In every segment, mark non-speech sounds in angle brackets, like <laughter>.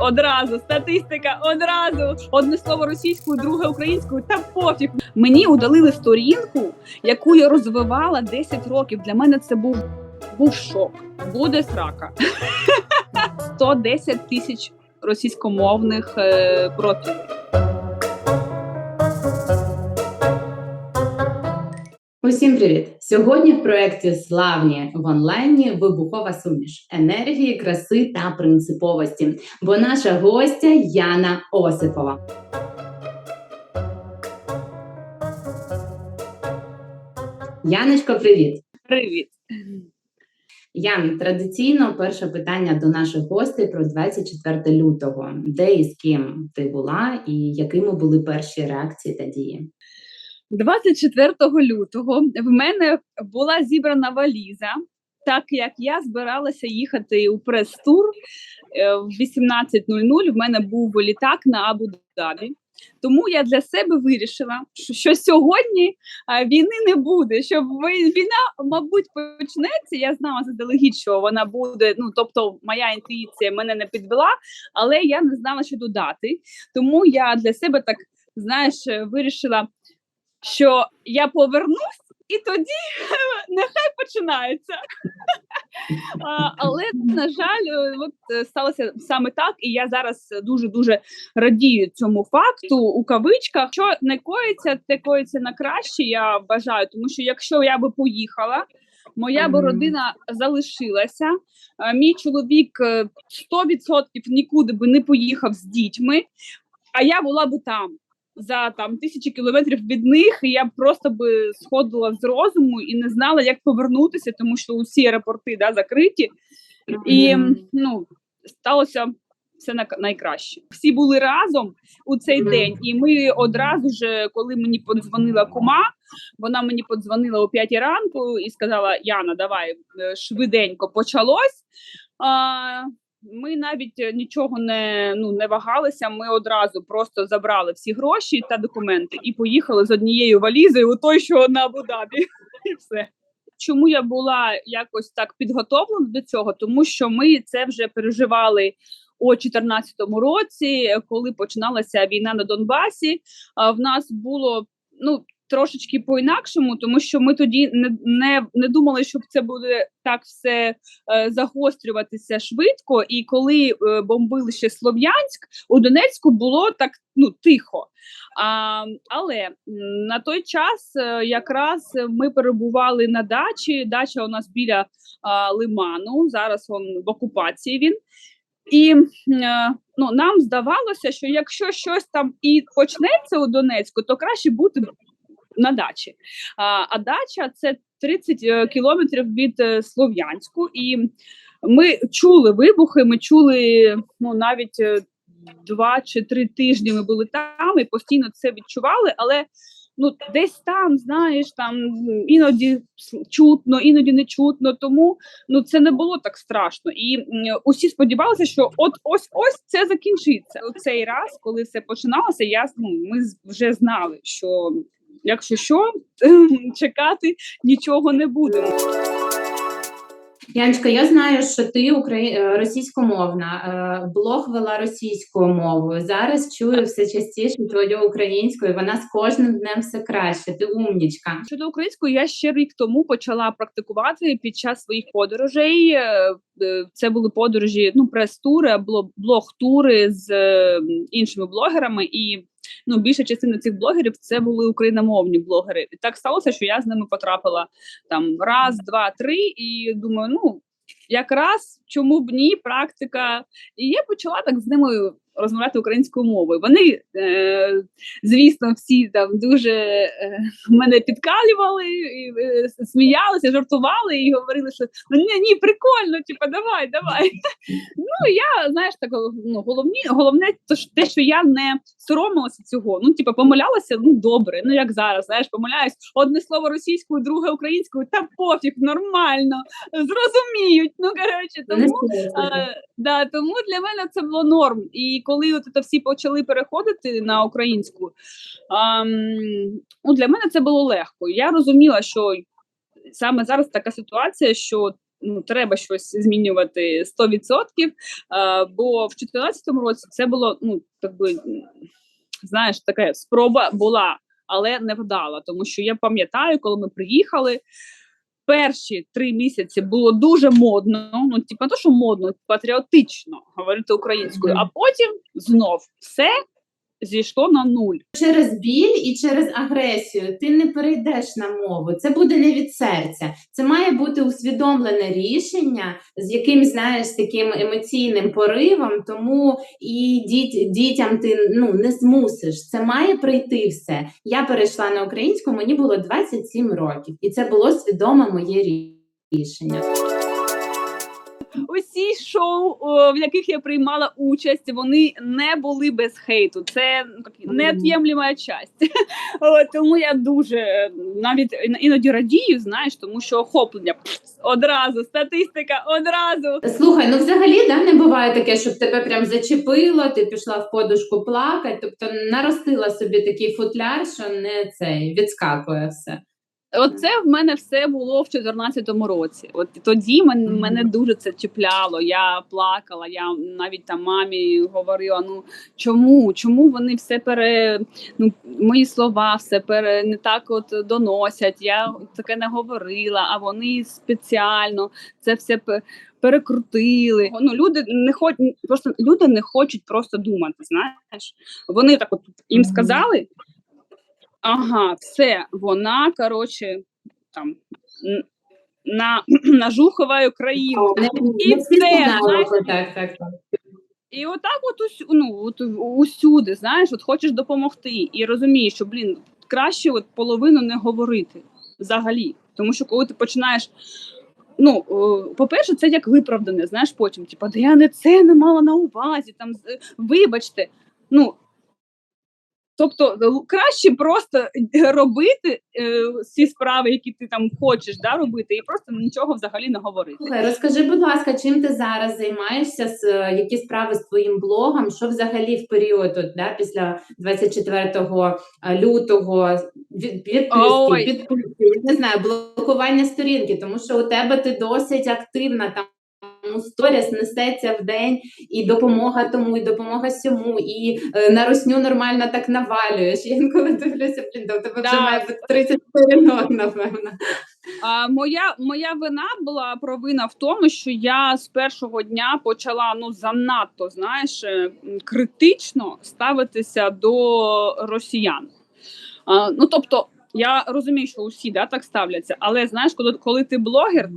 одразу, статистика одразу. Одне слово російською, друге українською. Та пофіг. Мені удалили сторінку, яку я розвивала 10 років. Для мене це був, був шок. Буде срака. <laughs> 110 тисяч російськомовних е, профілів. Усім привіт! Сьогодні в проєкті Славні в онлайні вибухова суміш енергії, краси та принциповості. Бо наша гостя Яна Осипова. Яночко, привіт! Привіт. Ян, традиційно перше питання до наших гостей про 24 лютого. Де і з ким ти була, і якими були перші реакції та дії? 24 лютого в мене була зібрана валіза, так як я збиралася їхати у прес-тур е, в 18.00 В мене був літак на Абу-Дабі. Тому я для себе вирішила, що, сьогодні війни не буде. Що війна, мабуть, почнеться. Я знала заздалегідь, що вона буде. Ну тобто, моя інтуїція мене не підвела, але я не знала, що додати. Тому я для себе так знаєш, вирішила що я повернусь, і тоді <laughs> нехай починається. <laughs> Але на жаль, е, от е, сталося саме так, і я зараз дуже дуже радію цьому факту у кавичках. Що не коїться, те коїться на краще. Я бажаю, тому що якщо я би поїхала. Моя би родина залишилася. Мій чоловік е, 100% нікуди би не поїхав з дітьми, а я була би там за там тисячі кілометрів від них, і я просто би сходила з розуму і не знала, як повернутися, тому що усі аеропорти да, закриті. І ну, сталося все на найкраще. Всі були разом у цей день, і ми одразу ж, коли мені подзвонила кума, вона мені подзвонила о 5 ранку і сказала: Яна, давай е, швиденько почалось. А, ми навіть е, нічого не, ну, не вагалися. Ми одразу просто забрали всі гроші та документи і поїхали з однією валізою у той, що на Абу-Дабі. <laughs> І все. Чому я була якось так підготовлена до цього? Тому що ми це вже переживали у 2014 році, коли починалася війна на Донбасі. А в нас було ну трошечки по-інакшому, тому що ми тоді не, не, не думали, що це буде так все е, загострюватися швидко. І коли е, бомбили ще Слов'янськ, у Донецьку було так ну тихо. А, але на той час е, якраз ми перебували на дачі. Дача у нас біля лиману. Зараз он в окупації він. І е, ну, нам здавалося, що якщо щось там і почнеться у Донецьку, то краще бути на дачі. А, а дача це 30 е, кілометрів від е, Слов'янську, і ми чули вибухи. Ми чули ну навіть е, два чи три тижні. Ми були там і постійно це відчували, але. Ну, десь там, знаєш, там іноді чутно, іноді не чутно. Тому ну це не було так страшно. І усі сподівалися, що от ось ось це закінчиться. У цей раз, коли все починалося, я ну, ми вже знали, що якщо що, <laughs> чекати нічого не будемо. Яночка, я знаю, що ти украї... е, російськомовна, е, блог вела російською мовою. Зараз чую все частіше твою українською. Вона з кожним днем все краще. Ти умнічка. Щодо української, я ще рік тому почала практикувати під час своїх подорожей. Е, Це були подорожі, ну прес-тури, бло- блог-тури з іншими блогерами, і ну більша частина цих блогерів це були україномовні блогери. І так сталося, що я з ними потрапила там раз, два, три, і думаю, ну якраз чому б ні, практика. І я почала так з ними розмовляти українською мовою. Вони, е, звісно, всі там дуже е, мене підкалювали, і, е, сміялися, жартували і говорили, що ну ні, ні, прикольно, типа, давай, давай. <laughs> Ну я знаєш, так ну, головні, головне, то те, що я не соромилася цього. Ну, типа, помилялася, ну добре. Ну як зараз, знаєш, помиляюсь одне слово російською, друге українською, та пофіг, нормально, зрозуміють. Ну коротше, тому. Е, да, тому для мене це було норм. І коли от це всі почали переходити на українську, ам, ну, для мене це було легко. Я розуміла, що саме зараз така ситуація, що ну, треба щось змінювати 100%. Е, бо в 2014 році це було, ну, так би, знаєш, така спроба була, але не вдала. Тому що я пам'ятаю, коли ми приїхали. Перші три місяці було дуже модно, ну типу, не то, що модно, патріотично говорити українською, а потім знов все зійшло на нуль. Через біль і через агресію ти не перейдеш на мову. Це буде не від серця. Це має бути усвідомлене рішення з якимсь, знаєш, таким емоційним поривом. Тому і діт, дітям ти ну не змусиш. Це має прийти все. Я перейшла на українську, мені було 27 років, і це було свідоме моє рішення. Усі шоу, в яких я приймала участь, вони не були без хейту. Це як часть. <laughs> Тому я дуже е, навіть іноді радію, знаєш, тому що охоплення одразу, статистика одразу. Слухай, ну взагалі да, не буває таке, щоб тебе прям зачепило, ти пішла в подушку плакати, тобто наростила собі такий футляр, що не цей відскакує все. Оце в мене все було в 2014 році. От тоді мен, Мгм. мене дуже це чіпляло. Я плакала. Я навіть там мамі говорила: ну чому? Чому вони все пере ну мої слова все пере не так от доносять? Я таке не говорила, а вони спеціально це все перекрутили. Ну люди не хочуть просто люди не хочуть просто думати. Знаєш, вони так от їм сказали. Ага, все, вона, коротше, там на, <clears throat> нажухуває країну. І все, знаєш. так, так, так. І отак, от усю, ну, от усюди, знаєш, от хочеш допомогти, і розумієш, що блін, краще от половину не говорити взагалі. Тому що коли ти починаєш. Ну, по-перше, це як виправдане, знаєш, потім, типу, да я не це не мала на увазі, там вибачте. Ну, тобто краще просто е, робити е, всі справи, які ти там хочеш да, робити, і просто нічого взагалі не говорити. Слухай, розкажи, будь ласка, чим ти зараз займаєшся, з, е, які справи з твоїм блогом? Що взагалі в період от, да, після 24 лютого від, відписки, підписки, я не знаю, блокування сторінки, тому що у тебе ти досить активна там. Ну, Сторіс несеться в день, і допомога тому, і допомога сьому, і е, на русню нормально так навалюєш. Я інколи дивлюся, блін, в тебе вже має бути 30 сторінок, напевно. А, моя, моя вина була провина в тому, що я з першого дня почала ну занадто знаєш е, критично ставитися до росіян. А, ну тобто, я розумію, що усі да, так ставляться, але знаєш, коли, коли ти блогер,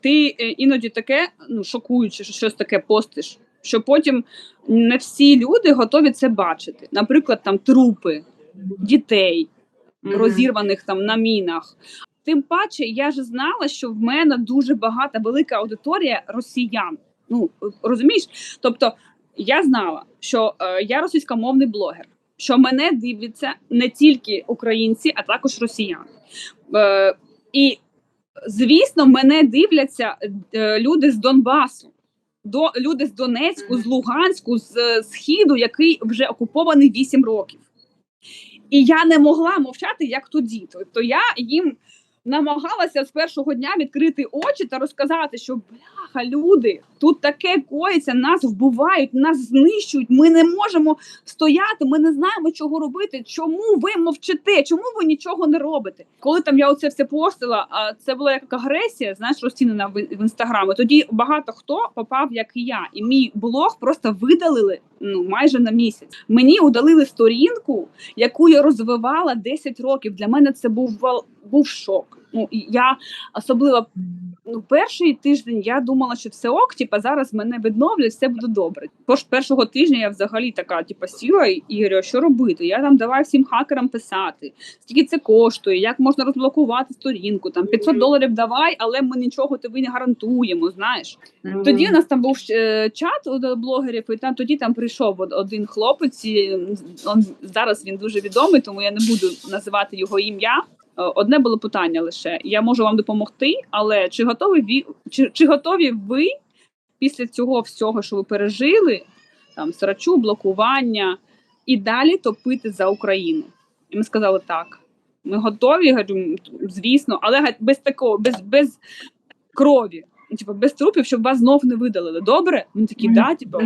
ти е, іноді таке ну шокуюче, що щось таке постиш, що потім не всі люди готові це бачити. Наприклад, там трупи дітей Мгм. розірваних там на мінах. Тим паче, я ж знала, що в мене дуже багата велика аудиторія росіян. Ну розумієш? Тобто я знала, що е, я російськомовний блогер, що мене дивляться не тільки українці, а також росіяни. Е, і звісно, мене дивляться е, люди з Донбасу. До люди з Донецьку, з Луганську, з е, Східу, який вже окупований 8 років. І я не могла мовчати, як тоді. Тобто я їм намагалася з першого дня відкрити очі та розказати, що бляха, люди, тут таке коїться, нас вбивають, нас знищують. Ми не можемо стояти, ми не знаємо, чого робити. Чому ви мовчите? Чому ви нічого не робите? Коли там я оце все постила, а це була як агресія, знаєш, розцінена в, інстаграмі. Тоді багато хто попав, як і я, і мій блог просто видалили ну майже на місяць. Мені удалили сторінку, яку я розвивала 10 років. Для мене це був був шок. Ну я особливо ну, перший тиждень я думала, що все ок, типа зараз мене відновлять, все буде добре. Тож першого тижня я взагалі така, типа, сіла і говорю, що робити? Я там давай всім хакерам писати, скільки це коштує, як можна розблокувати сторінку, там 500 доларів давай, але ми нічого тобі не гарантуємо. Знаєш. Тоді у нас там був е, чат у блогерів, і там тоді там прийшов один хлопець. І, он, зараз він дуже відомий, тому я не буду називати його ім'я. Е, Одне було питання лише: я можу вам допомогти, але чи готові ві, чи, чи готові ви після цього всього, що ви пережили, там срачу, блокування і далі топити за Україну? І ми сказали так. Ми готові, говорю, звісно, але без такого, без, без крові. ну, типу, без трупів, щоб вас знов не видалили. Добре? Він Мгм. да, типу,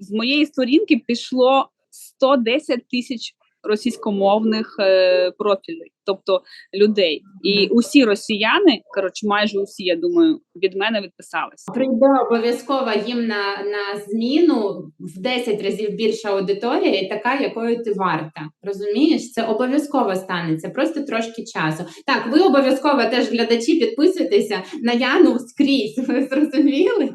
з моєї сторінки пішло 110 тисяч російськомовних е, профілей, тобто людей. І усі росіяни, коротше, майже усі, я думаю, від мене відписалися. Прийде обов'язково їм на, на зміну в 10 разів більша аудиторія, і така, якою ти варта. Розумієш? Це обов'язково станеться, просто трошки часу. Так, ви обов'язково теж глядачі підписуйтеся на Яну скрізь. Ви зрозуміли?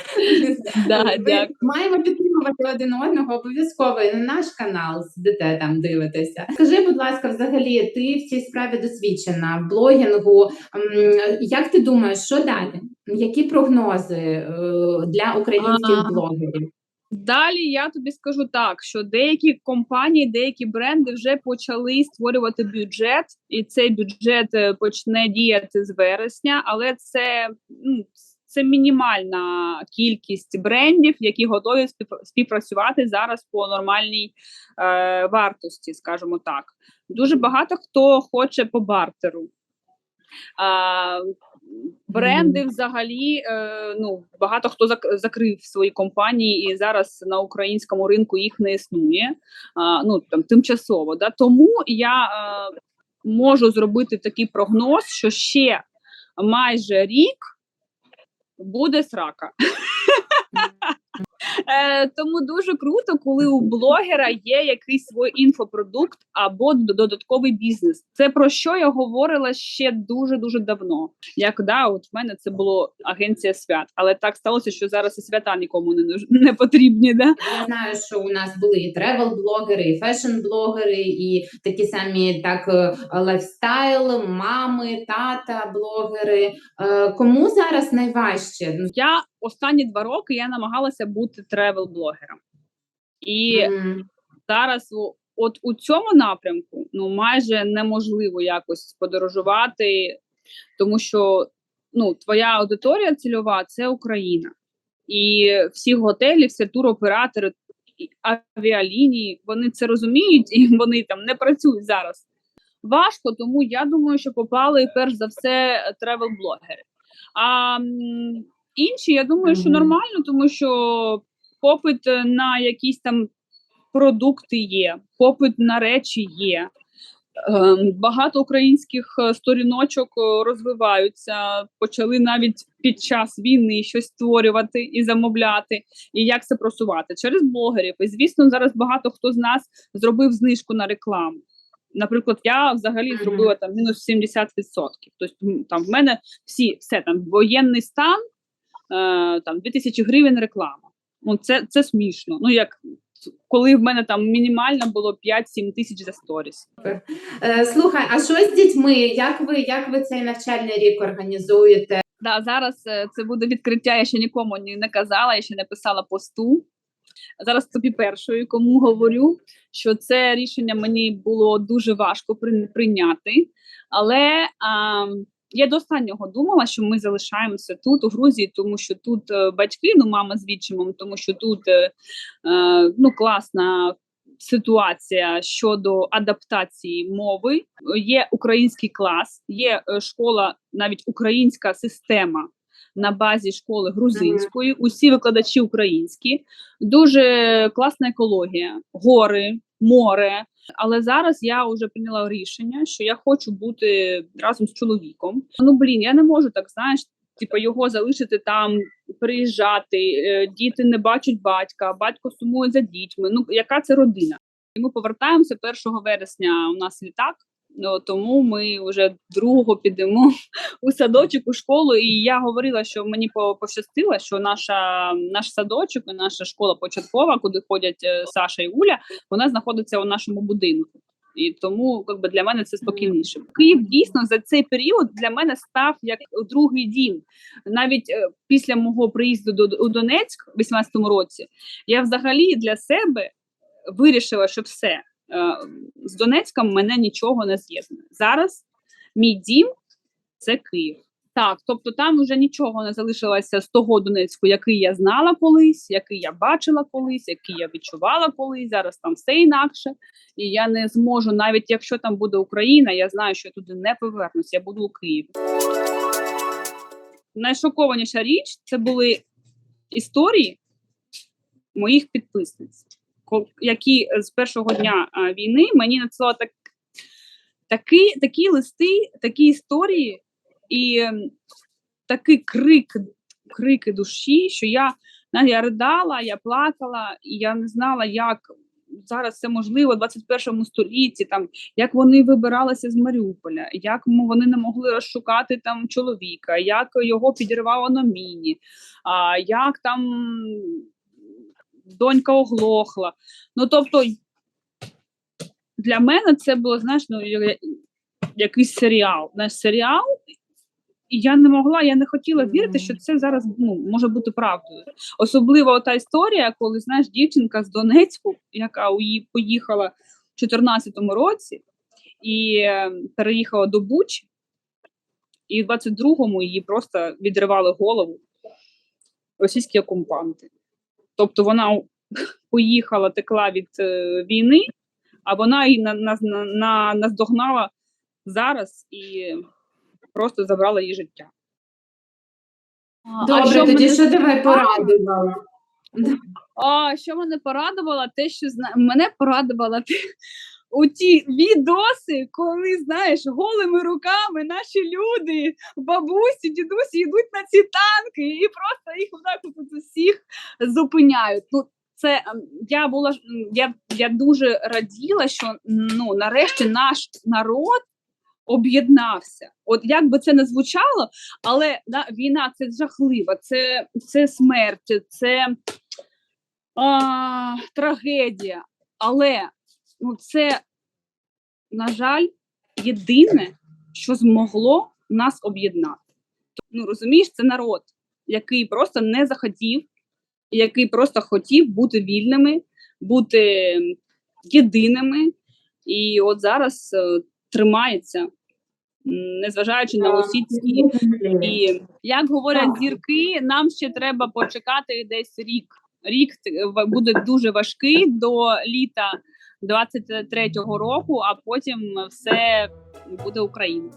<laughs> Да, дякую. Маємо підтримувати один одного обов'язково і на наш канал сидите там, дивитеся. Скажи, будь ласка, взагалі, ти в цій справі досвідчена в блогінгу. Як ти думаєш, що далі? Які прогнози е, для українських блогерів? Далі я тобі скажу так, що деякі компанії, деякі бренди вже почали створювати бюджет, і цей бюджет е, почне діяти з вересня, але це, ну, це мінімальна кількість брендів, які готові спів- співпрацювати зараз по нормальній е, вартості, скажімо так. Дуже багато хто хоче по бартеру. А, бренди взагалі е, ну багато хто зак- закрив свої компанії, і зараз на українському ринку їх не існує. Ну там тимчасово. Да? Тому я е, можу зробити такий прогноз, що ще майже рік буде срака. Е, тому дуже круто, коли у блогера є якийсь свій інфопродукт або додатковий бізнес. Це про що я говорила ще дуже дуже давно. Як да, от в мене це було агенція свят, але так сталося, що зараз і свята нікому не не потрібні. Да? Я знаю, що у нас були і тревел-блогери, і фешн-блогери, і такі самі так е, лайфстайл, мами, тата, блогери. Е, Кому зараз найважче? Ну, Я останні два роки я намагалася бути тревел-блогером. І м, зараз от у цьому напрямку ну майже неможливо якось подорожувати, тому що ну твоя аудиторія цільова це Україна, і всі готелі, всі туроператори, авіалінії, вони це розуміють і <laughs> вони там не працюють зараз. Важко, тому я думаю, що попали перш за все тревел-блогери. А інші, я думаю, що нормально, тому що попит е, на якісь там продукти є, попит на речі є. Ем, Багато українських е, сторіночок е, розвиваються, почали навіть під час війни щось створювати і замовляти. І як це просувати через блогерів. І звісно, зараз багато хто з нас зробив знижку на рекламу. Наприклад, я взагалі зробила там мінус 70%. Тобто там в мене всі все там воєнний стан, е, там 2000 гривень реклама. Ну це, це смішно. Ну як коли в мене там мінімально було 5-7 тисяч за сторіс. Е, Слухай, а що з дітьми? Як ви, як ви цей навчальний рік організуєте? Да, зараз е, це буде відкриття. Я ще нікому не казала, я ще не писала посту. Зараз тобі першою, кому говорю, що це рішення мені було дуже важко прийняти. Але а, я до останнього думала, що ми залишаємося тут, у Грузії, тому що тут е, батьки, ну мама з відчимом, тому що тут е, е, ну, класна ситуація щодо адаптації мови. Є український клас, є е, школа, навіть українська система на базі школи грузинської, усі викладачі українські, дуже класна екологія, гори, море. Але зараз я вже прийняла рішення, що я хочу бути разом з чоловіком. Ну блін, я не можу так, знаєш. Типу його залишити там, приїжджати, е, діти не бачать батька, батько сумує за дітьми. Ну яка це родина? І ми повертаємося 1 вересня. У нас літак, ну, тому ми вже другого підемо у садочок, у школу. І я говорила, що мені по- пощастило, що наша наш садочок, і наша школа початкова, куди ходять е, Саша і Уля, вона знаходиться у нашому будинку. І тому якби для мене це спокійніше. Київ дійсно за цей період для мене став як другий дім. Навіть е, після мого приїзду до у Донецьк у 18-му році я взагалі для себе вирішила, що все з Донецьком мене нічого не з'єднує. Зараз мій дім це Київ. Так, тобто там вже нічого не залишилося з того Донецьку, який я знала колись, який я бачила колись, який я відчувала колись. Зараз там все інакше, і я не зможу, навіть якщо там буде Україна, я знаю, що я туди не повернусь, я буду у Києві. найшокованіша річ це були історії моїх підписниць, які з першого дня війни мені надсилали так, такі, такі листи, такі історії і такий крик, крики душі, що я, я ридала, я плакала, і я не знала, як зараз це можливо в 21 столітті, там, як вони вибиралися з Маріуполя, як вони не могли розшукати там чоловіка, як його підірвало на міні, а, як там донька оглохла. Ну, тобто, для мене це було, знаєш, ну, якийсь серіал. Знаєш, серіал, і я не могла, я не хотіла вірити, що це зараз ну, може бути правдою. Особливо та історія, коли знаєш, дівчинка з Донецьку, яка у її поїхала в 2014 році і е, переїхала до Бучі, і в 22-му її просто відривали голову російські окупанти. Тобто вона поїхала, текла від е, війни, а вона її на, нас на, на, наздогнала зараз і просто забрала її життя. Добре, тоді що тебе порадувала? А що мене порадувало, те, що зна... мене порадувало. У ті відоси, коли знаєш, голими руками наші люди, бабусі, дідусі йдуть на ці танки і просто їх отак от усіх зупиняють. Ну, це ем, я була я, я дуже раділа, що ну нарешті наш народ об'єднався. От як би це не звучало, але да, війна це жахлива, це, це смерть, це а, трагедія. Але ну, це, на жаль, єдине, що змогло нас об'єднати. Ну, розумієш, це народ, який просто не захотів, який просто хотів бути вільними, бути єдиними. І от зараз е, тримається, незважаючи на усі ці і як говорять зірки, нам ще треба почекати десь рік. Рік в- буде дуже важкий до літа 23-го року, а потім все буде Україна.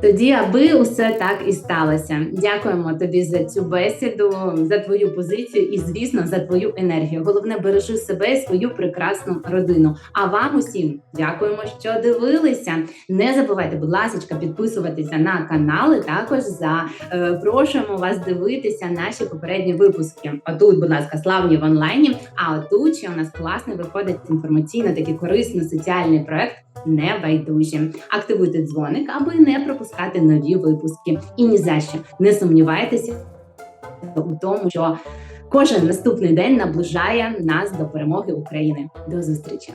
Тоді, аби усе так і сталося. Дякуємо тобі за цю бесіду, за твою позицію і, звісно, за твою енергію. Головне, бережи себе і свою прекрасну родину. А вам усім дякуємо, що дивилися. Не забувайте, будь ласка, підписуватися на канали. Також запрошуємо вас дивитися наші попередні випуски. Отут, будь ласка, славні в онлайні. А отут ще у нас класний виходить інформаційно, такий корисний соціальний проект. Небайдужі. Активуйте дзвоник, аби не пропускати нові випуски. І ні за що не сумнівайтеся у тому, що кожен наступний день наближає нас до перемоги України. До зустрічі!